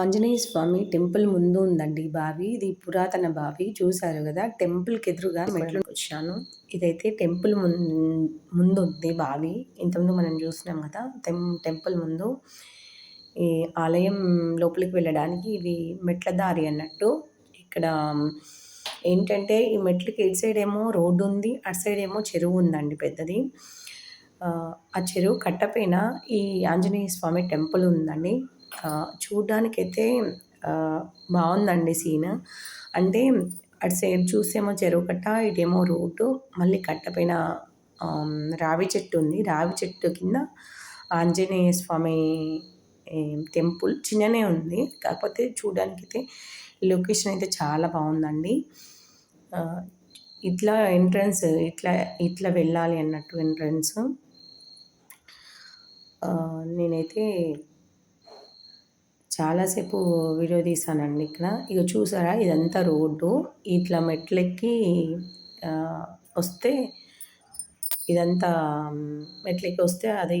ఆంజనేయ స్వామి temple ముందు ఉందండి బావి. ఇది పురాతన బావి. చూసారు కదా టెంపుల్కి ఎదురుగా మెట్లు వచ్చాను. ఇదైతే టెంపుల్ ముందు ఉంది బావి. ఇంతకుముందు మనం చూసినాం కదా టెంపుల్ ముందు ఈ ఆలయం లోపలికి వెళ్ళడానికి ఇవి మెట్ల దారి అన్నట్టు. ఇక్కడ ఏంటంటే ఈ మెట్లకి ఇటు సైడ్ ఏమో రోడ్డు ఉంది అటు సైడ్ ఏమో చెరువు ఉందండి పెద్దది. ఆ చెరువు కట్టపైన ఈ ఆంజనేయ స్వామి టెంపుల్ ఉందండి. చూడ్డానికైతే బాగుందండి సీన్. అంటే అటు సైడ్ చూసేమో చెరువు కట్ట ఇటేమో రోడ్డు మళ్ళీ కట్టపైన రావి చెట్టు ఉంది. రావి చెట్టు కింద ఆంజనేయ స్వామి టెంపుల్ చిన్ననే ఉంది. కాకపోతే చూడడానికైతే లొకేషన్ అయితే చాలా బాగుందండి ఇట్లా ఎంట్రన్స్ ఇట్లా ఇట్లా వెళ్ళాలి అన్నట్టు ఎంట్రన్స్. నేనైతే చాలాసేపు వీడియో తీసానండి ఇక్కడ. ఇక చూసారా? ఇదంతా రోడ్డు. ఇట్లా మెట్లెక్కి వస్తే ఇదంతా మెట్లెక్కి వస్తే అది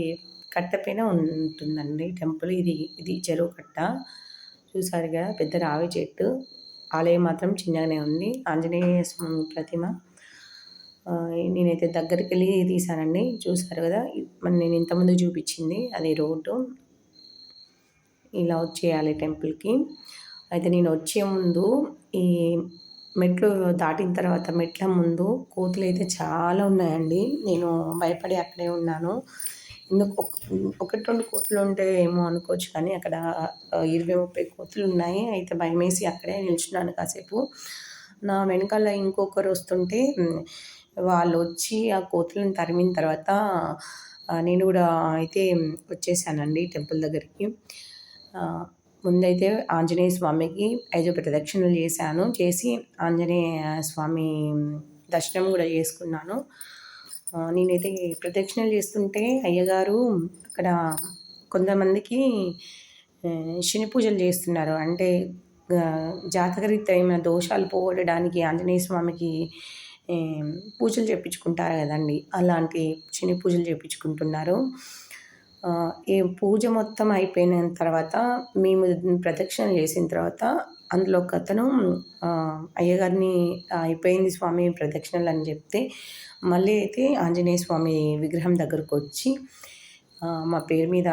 కట్టపైన ఉంటుందండి టెంపుల్. ఇది ఇది చెరువు కట్ట. చూసారుగా పెద్ద రావి చెట్టు. ఆలయం మాత్రం చిన్నగానే ఉంది. ఆంజనేయ స్వామి ప్రతిమ. నేనైతే దగ్గరికి వెళ్ళి తీసానండి. చూసారు కదా? నేను ఇంతకుముందు చూపించింది. అది రోడ్డు. ఇలా వచ్చేయాలి టెంపుల్కి. అయితే నేను వచ్చే ముందు ఈ మెట్లు దాటిన తర్వాత మెట్ల ముందు కోతులు అయితే చాలా ఉన్నాయండి. నేను భయపడి అక్కడే ఉన్నాను. ఎందుకు ఒకటి రెండు కోతులు ఉంటే ఏమో అనుకోవచ్చు కానీ అక్కడ ఇరవై ముప్పై కోతులు ఉన్నాయి. అయితే భయమేసి అక్కడే నిల్చున్నాను కాసేపు. నా వెనకాల ఇంకొకరు వస్తుంటే వాళ్ళు వచ్చి ఆ కోతులను తరిమిన తర్వాత నేను కూడా అయితే వచ్చేసానండి టెంపుల్ దగ్గరికి. ముందైతే ఆంజనేయ స్వామికి ఐదు ప్రదక్షిణలు చేశాను. చేసి ఆంజనేయ స్వామి దర్శనం కూడా చేసుకున్నాను. నేనైతే ప్రదక్షిణలు చేస్తుంటే అయ్యగారు అక్కడ కొంతమందికి శని పూజలు చేస్తున్నారు. అంటే జాతకరీత్యమైన దోషాలు పోగొట్టడానికి ఆంజనేయ స్వామికి పూజలు చేయించుకుంటారు కదండి. అలాంటి శని పూజలు చేయించుకుంటున్నారు ఈ పూజ మొత్తం అయిపోయిన తర్వాత మేము ప్రదక్షిణ చేసిన తర్వాత అందులో ఒక అతను అయ్యగారిని అయిపోయింది స్వామి ప్రదక్షిణలు అని చెప్తే మళ్ళీ అయితే ఆంజనేయ స్వామి విగ్రహం దగ్గరకు వచ్చి మా పేరు మీద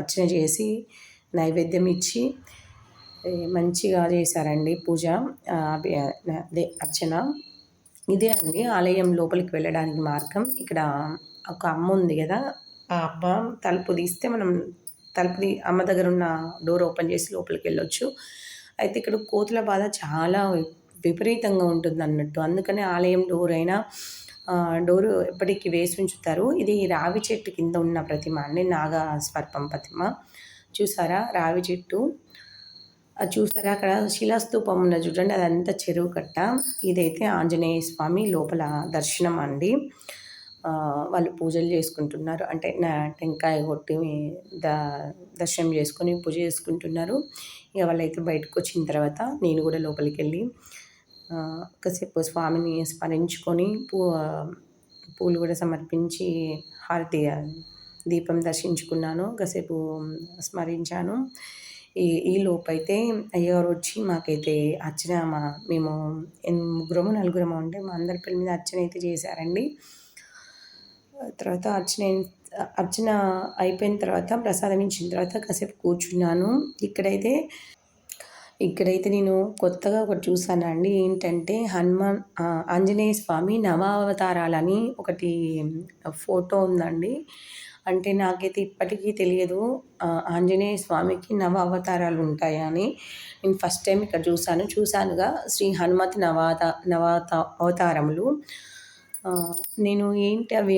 అర్చన చేసి నైవేద్యం ఇచ్చి మంచిగా చేశారండి పూజ అదే అర్చన. ఇదే అండి ఆలయం లోపలికి వెళ్ళడానికి మార్గం. ఇక్కడ ఒక అమ్మ ఉంది కదా ఆ అమ్మ తలుపు తీస్తే మనం తలుపు అమ్మ దగ్గర ఉన్న డోర్ ఓపెన్ చేసి లోపలికి వెళ్ళొచ్చు. అయితే ఇక్కడ కోతుల బాధ చాలా విపరీతంగా ఉంటుంది అన్నట్టు. అందుకనే ఆలయం డోర్ అయినా డోరు ఎప్పటికీ వేసి ఉంచుతారు. ఇది రావి చెట్టు కింద ఉన్న ప్రతిమ అండి నాగ స్వర్పం ప్రతిమ. చూసారా? రావి చెట్టు. అది చూసారా? అక్కడ శిలాస్తూపం ఉన్న చూడండి అదంతా చెరువు కట్ట. ఇదైతే ఆంజనేయ స్వామి లోపల దర్శనం అండి. వాళ్ళు పూజలు చేసుకుంటున్నారు. అంటే నా టెంకాయ కొట్టి ద దర్శనం చేసుకొని పూజ చేసుకుంటున్నారు. ఇక వాళ్ళైతే బయటకు వచ్చిన తర్వాత నేను కూడా లోపలికి వెళ్ళి కాసేపు స్వామిని స్మరించుకొని పూ పూలు కూడా సమర్పించి హారతి దీపం దర్శించుకున్నాను. కాసేపు స్మరించాను. ఈ ఈ లోపైతే అయ్యగారు వచ్చి మాకైతే అర్చన మా మేము ముగ్గురము నలుగురము ఉంటే మా అందరి పిల్లల మీద అర్చన అయితే చేశారండి. తర్వాత అర్చన అర్చన అయిపోయిన తర్వాత ప్రసాదం ఇచ్చిన తర్వాత కాసేపు కూర్చున్నాను. ఇక్కడైతే ఇక్కడైతే నేను కొత్తగా ఒకటి చూసానండి. ఏంటంటే హనుమాన్ ఆంజనేయ స్వామి నవావతారాలని ఒకటి ఫోటో ఉందండి. అంటే నాకైతే ఇప్పటికీ తెలియదు ఆంజనేయ స్వామికి నవ అవతారాలు ఉంటాయని. నేను ఫస్ట్ టైం ఇక్కడ చూశాను చూశానుగా శ్రీ హనుమతి నవాత నవాత అవతారములు. నేను ఏంటి అవి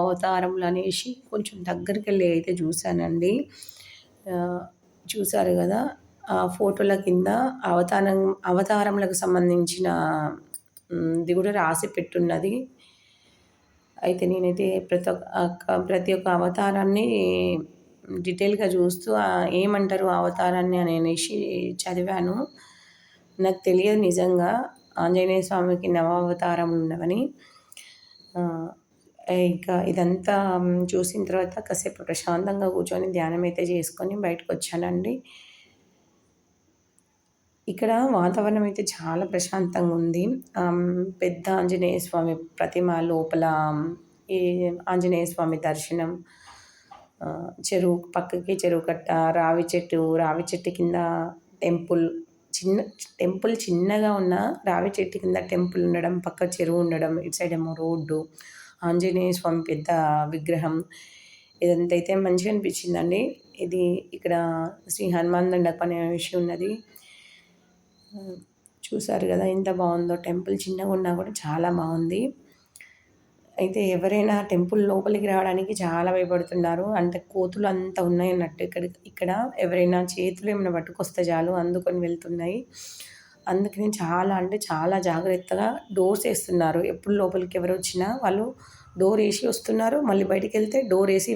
అవతారములు అనేసి కొంచెం దగ్గరికి వెళ్ళి అయితే చూశానండి. చూశారు కదా ఆ ఫోటోల కింద అవతారం అవతారములకు సంబంధించిన ఇది కూడా రాసి పెట్టున్నది. అయితే నేనైతే ప్రతి ఒక్క ప్రతి ఒక్క అవతారాన్ని డీటెయిల్గా చూస్తూ ఏమంటారు అవతారాన్ని అని అనేసి చదివాను. నాకు తెలియదు నిజంగా. ఆంజనేయ స్వామికి నవ అవతారం ఉన్నవని. ఇంకా ఇదంతా చూసిన తర్వాత కాసేపు ప్రశాంతంగా కూర్చొని ధ్యానం అయితే చేసుకొని బయటకు వచ్చానండి ఇక్కడ వాతావరణం అయితే చాలా ప్రశాంతంగా ఉంది పెద్ద ఆంజనేయ స్వామి ప్రతిమ లోపల ఈ ఆంజనేయ స్వామి దర్శనం చెరువు పక్కకి చెరువు కట్ట రావి చెట్టు రావి చెట్టు కింద టెంపుల్ చిన్న టెంపుల్ చిన్నగా ఉన్న రావి చెట్టు కింద టెంపుల్ ఉండడం పక్క చెరువు ఉండడం ఇటు సైడ్ ఏమో రోడ్డు ఆంజనేయ స్వామి పెద్ద విగ్రహం ఇదంతా అయితే మంచిగా అనిపించిందండి. ఇది ఇక్కడ శ్రీ హనుమాన్ దండప్ప అనే విషయం ఉన్నది. చూసారు కదా ఎంత బాగుందో టెంపుల్ చిన్నగా ఉన్నా కూడా చాలా బాగుంది. అయితే ఎవరైనా టెంపుల్ లోపలికి రావడానికి చాలా భయపడుతున్నారు. అంటే కోతులు అంత ఉన్నాయన్నట్టు ఇక్కడ ఇక్కడ ఎవరైనా చేతులు ఏమైనా పట్టుకొస్తే చాలు అందుకొని వెళ్తున్నాయి. అందుకని చాలా అంటే చాలా జాగ్రత్తగా డోర్స్ వేస్తున్నారు. ఎప్పుడు లోపలికి ఎవరు వచ్చినా వాళ్ళు డోర్ వేసి వస్తున్నారు. మళ్ళీ బయటికి వెళ్తే డోర్ వేసి